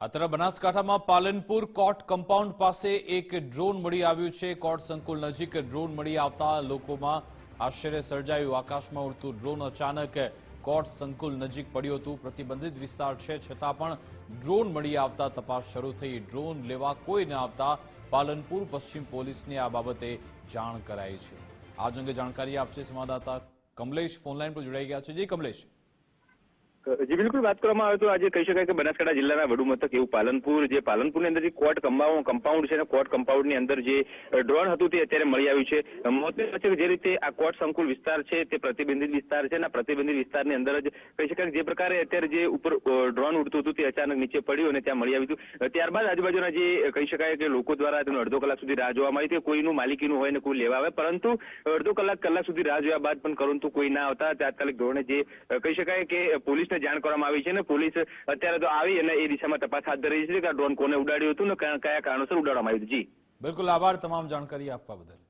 આ બનાસકાંઠામાં Palanpur court compound પાસે એક ડ્રોન મળી આવ્યું છે. કોર્ટ સંકુલ નજીક ડ્રોન મળી આવતા લોકોમાં આશ્ચર્ય સર્જાયું. આકાશમાં ઉડતું ડ્રોન અચાનક કોર્ટ સંકુલ નજીક પડ્યું હતું. પ્રતિબંધિત વિસ્તાર છે, છતાં પણ ડ્રોન મળી આવતા તપાસ શરૂ થઈ. ડ્રોન લેવા કોઈ ન આવતા પાલનપુર પશ્ચિમ પોલીસને આ બાબતે જાણ કરાઈ છે. આ અંગે જાણકારી આપશે સંવાદદાતા કમલેશ ફોનલાઈન પર જોડાઈ ગયા છે. જી, કમલેશ. જી, બિલકુલ વાત કરવામાં આવે તો આજે કહી શકાય કે બનાસકાંઠા જિલ્લાના વડુ મથક એવું પાલનપુર જે પાલનપુરની અંદર જે કોર્ટ કમ્પાઉન્ડ છે અને કોર્ટ કમ્પાઉન્ડની અંદર જે ડ્રોન હતું તે અત્યારે મળી આવ્યું છે. મહત્વનું છે કે જે રીતે આ કોર્ટ સંકુલ વિસ્તાર છે તે પ્રતિબંધિત વિસ્તાર છે અને પ્રતિબંધિત વિસ્તારની અંદર જ કહી શકાય જે પ્રકારે અત્યારે જે ઉપર ડ્રોન ઉડતું હતું તે અચાનક નીચે પડ્યું અને ત્યાં મળી આવ્યું હતું. ત્યારબાદ આજુબાજુના જે કહી શકાય કે લોકો દ્વારા તેનો અડધો કલાક સુધી રાહ જોવામાં આવી હતી. કોઈનું માલિકીનું હોય ને કોઈ લેવા આવે, પરંતુ અડધો કલાક કલાક સુધી રાહ જોયા બાદ પણ પરંતુ કોઈ ના આવતા. તાત્કાલિક ધોરણે જે કહી શકાય કે પોલીસને જાણ કરવામાં આવી છે ને પોલીસ અત્યારે તો આવી અને એ દિશામાં તપાસ હાથ ધરી છે કે ડ્રોન કોને ઉડાડ્યું હતું ને કયા કારણોસર ઉડાડવામાં આવ્યું હતું. જી. બિલકુલ આભાર તમામ જાણકારી આપવા બદલ.